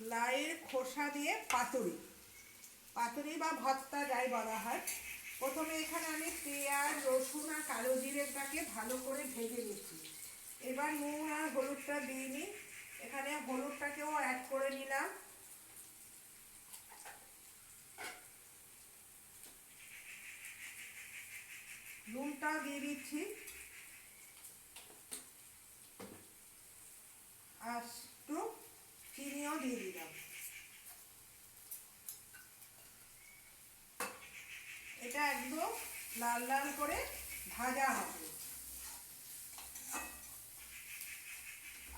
লাইয়ের খোসা দিয়ে পাতুরি। পাতুরি বা ভর্তা যাই বলা হয়। প্রথমে এখানে আমি পেঁয়াজ, রসুন আর কালো জিরেটাকে ভালো করে ভেজে নিচ্ছি। এবার নুন আর হলুদটা দিয়ে নিই। এখানে হলুদটাকেও অ্যাড করে নিলাম। নুনটাও দিয়ে দিচ্ছি আর একটু চিনিও দিয়ে এটা একদম লাল লাল করে ভাজা হবে।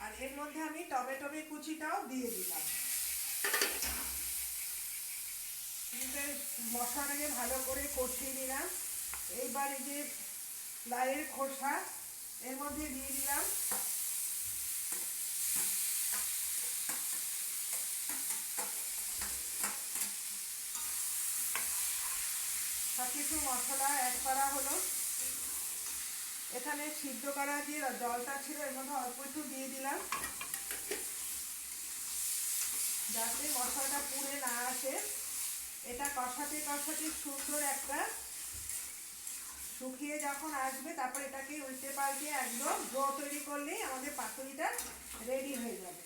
আর এর মধ্যে আমি টমেটোমের কুচিটাও দিয়ে দিলাম। মশলাটাকে ভালো করে কষিয়ে নিলাম। এইবার এই যে লাইয়ের খোসা, এর মধ্যে দিয়ে দিলাম কিছু মশলা অ্যাড করা হলো। এখানে সিদ্ধ করা যে জলটা ছিল, এর মধ্যে অল্প একটু দিয়ে দিলাম। যাতে মশলাটা পুড়ে না আসে। এটা কষাতে কষাতে সুন্দর একটা শুকিয়ে যখন আসবে, তারপর এটাকে উল্টে পাল্টে একদম ডো তৈরি করলেই আমাদের পাতুরিটা রেডি হয়ে যাবে।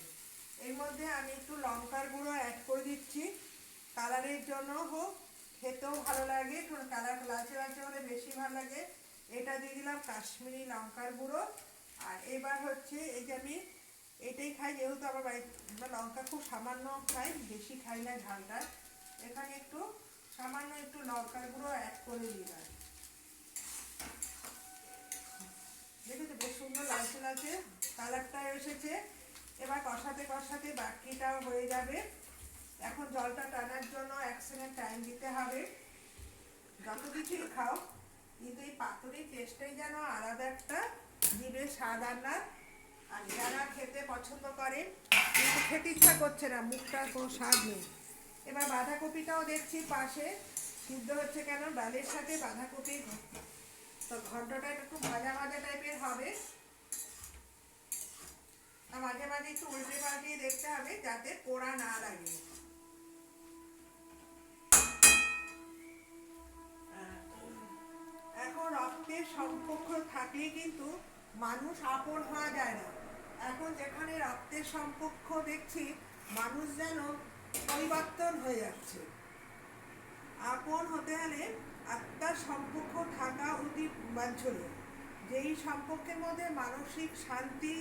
এর মধ্যে আমি একটু লঙ্কার গুঁড়ো অ্যাড করে দিচ্ছি। কালারের জন্য হোক খেতেও ভালো লাগে একটু কালার লালচে লালচে হলে বেশি ভালো লাগে। এটা দিয়ে দিলাম কাশ্মীরি লঙ্কার গুঁড়ো। আর এবার হচ্ছে এই যে আমি এটাই খাই, যেহেতু আমার বাড়িতে আমরা লঙ্কা খুব সামান্য খাই, বেশি খাই না ঝালটা। এখানে একটু সামান্য একটু লঙ্কার গুঁড়ো অ্যাড করে দিলাম। দেখেছ বেশ সুন্দর লালচে লালচে কালারটা এসেছে। এবার কষাতে কষাতে বাকিটাও হয়ে যাবে। এখন জলটা টানার জন্য এক সেকেন্ড টাইম দিতে হবে। যত কিছুই খাও, কিন্তু এই পাতুরির টেস্টটাই যেন আলাদা একটা জিভে স্বাদ আনার। আর যারা খেতে পছন্দ করে, কিন্তু খেতে ইচ্ছা করছে না মুখটার কোনো স্বাদ নেই। এবার বাঁধাকপিটাও দেখছি পাশে, সিদ্ধ হচ্ছে কেন? ডালের সাথে বাঁধাকপি তো ঘন্টটা একটু ভাজা ভাজা টাইপের হবে। মাঝে মাঝে একটু উল্টে পাল্টিয়ে দেখতে হবে, যাতে পোড়া না লাগে। সম্পর্ক থাকলে কিন্তু মানুষ আপন হওয়া যায় না। এখন যেখানে রক্তের সম্পর্ক দেখছি, মানুষ যেন পরিবর্তন হয়ে যাচ্ছে। আপন হতে হলে আত্মার সম্পর্ক থাকা অতি বাঞ্ছনীয়। যেই সম্পর্কের মধ্যে মানসিক শান্তি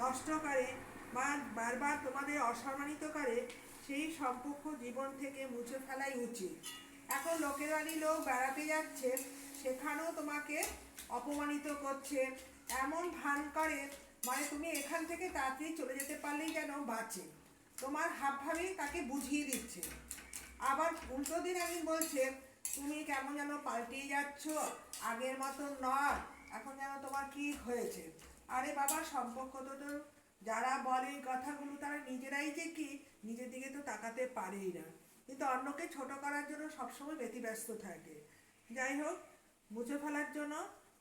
নষ্ট করে বা বারবার তোমাদের অসম্মানিত করে, সেই সম্পর্ক জীবন থেকে মুছে ফেলাই উচিত। এখন লোকের বাড়ি লোক বেড়াতে যাচ্ছে, সেখানেও তোমাকে অপমানিত করছে, এমন ভান করে মানে তুমি এখান থেকে তাড়াতাড়ি চলে যেতে পারলেই যেন বাঁচে? তোমার হাবভাবেই তাকে বুঝিয়ে দিচ্ছে। আবার উল্টো দিন আমি বলছে, তুমি কেমন যেন পাল্টিয়ে যাচ্ছ? আগের মতো নয়। এখন যেন তোমার কি হয়েছে? আরে বাবা, সম্পর্ক তো তো যারা বলে এই কথাগুলো তারা নিজেরাই যে কি, নিজের দিকে তো তাকাতে পারেই না। কিন্তু অন্যকে ছোট করার জন্য সবসময় ব্যতিব্যস্ত থাকে। যাই হোক, মুছে ফেলার জন্য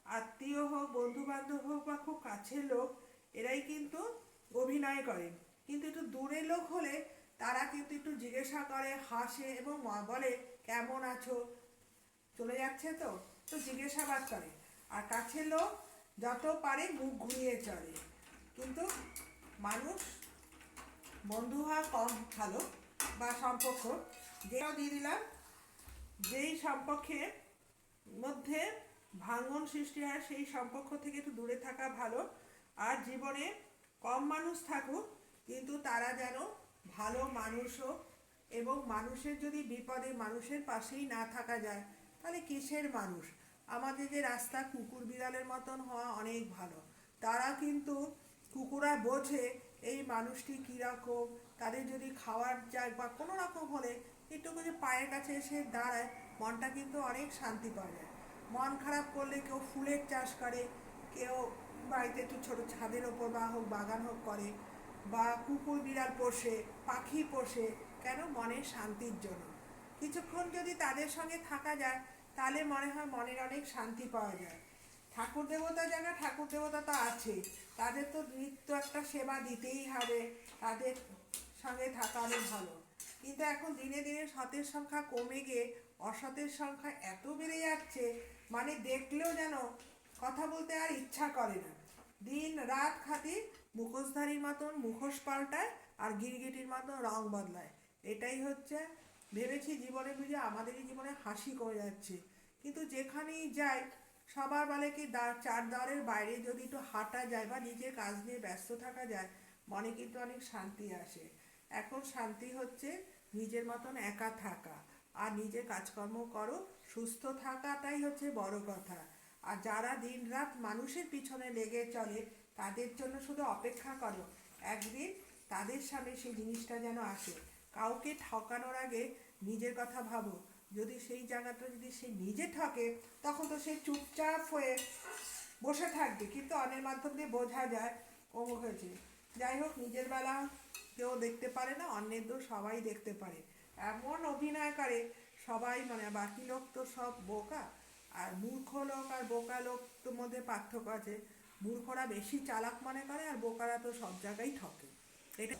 আত্মীয় হোক বন্ধু বান্ধব হোক বা খুব কাছের লোক, এরাই কিন্তু অভিনয় করে। কিন্তু একটু দূরের লোক হলে তারা কিন্তু একটু জিজ্ঞাসা করে, হাসে এবং বলে, কেমন আছো? চলে যাচ্ছে তো? তো জিজ্ঞাসাবাদ করে। আর কাছের লোক যত পারে মুখ ঘুরিয়ে চলে কিন্তু মানুষ বন্ধু হওয়া কম ভালো বা সম্পর্ক। যেটাও দিয়ে দিলাম, যেই সম্পর্কের মধ্যে ভাঙন সৃষ্টি হয়, সেই সম্পর্ক থেকে একটু দূরে থাকা ভালো। আর জীবনে কম মানুষ থাকুক, কিন্তু তারা যেন ভালো মানুষ হোক এবং মানুষের যদি বিপদে মানুষের পাশেই না থাকা যায়, তাহলে কিসের মানুষ? আমাদের যে রাস্তা কুকুর বিড়ালের মতন হওয়া অনেক ভালো। তারা কিন্তু কুকুরা বোঝে এই মানুষটি কীরকম, তাদের যদি খাওয়ার যায় বা কোনো রকম হলে একটু করে পায়ের কাছে এসে দাঁড়ায়, মনটা কিন্তু অনেক শান্তি পাওয়া যায়। মন খারাপ করলে কেউ ফুলের চাষ করে, কেউ বাড়িতে একটু ছোটো ছাদের ওপর বা হোক বাগান হোক করে, বা কুকুর বিড়াল পোষে, পাখি পোষে, কেন মনের শান্তির জন্য? কিছুক্ষণ যদি তাদের সঙ্গে থাকা যায়, তাহলে মনে হয় মনের অনেক শান্তি পাওয়া যায়। ঠাকুর দেবতা জানা, ঠাকুর দেবতা তো আছে তাদের তো নিত্য একটা সেবা দিতেই হবে, তাদের সঙ্গে থাকা অনেক ভালো। কিন্তু এখন দিনে দিনে সতের সংখ্যা কমে গিয়ে অসতের সংখ্যা এত বেড়ে যাচ্ছে মানে দেখলেও যেন কথা বলতে আর ইচ্ছা করে না। দিন রাত খাতি মুখোশধারীর মতন মুখোশ পাল্টায় আর গিরগিটির মতন রং বদলায়। এটাই হচ্ছে ভেবেছি জীবনে বুঝে আমাদেরই জীবনে হাসি করে যাচ্ছে। কিন্তু যেখানেই যাই, সবার বলে কি চার দেওয়ারের বাইরে যদি একটু হাঁটা যায় বা নিজের কাজ নিয়ে ব্যস্ত থাকা যায়, মনে কিন্তু অনেক শান্তি আসে। এখন শান্তি হচ্ছে নিজের মতন একা থাকা। আর নিজের কাজকর্ম করো, সুস্থ থাকাটাই হচ্ছে বড় কথা। আর যারা দিনরাত মানুষের পিছনে লেগে চলে, তাদের জন্য শুধু অপেক্ষা করো। একদিন তাদের সামনে সেই জিনিসটা যেন আসে। কাউকে ঠকানোর আগে নিজের কথা ভাবো। যদি সেই জায়গাটা যদি সে নিজে ঠকে, তখন তো সে চুপচাপ হয়ে বসে থাকবে। কিন্তু অন্যের মাধ্যম দিয়ে বোঝা যায় অমুক হয়েছে। যাই হোক, নিজের বেলা কেউ দেখতে পারে না, অন্যের দোষ সবাই দেখতে পারে। এমন অভিনয় করে সবাই মানে বাকি লোক তো সব বোকা। আর মূর্খ লোক আর বোকা লোক তো মধ্যে পার্থক্য আছে। মূর্খরা বেশি চালাক মনে করে আর বোকারা তো সব জায়গায় ঠকে। এটা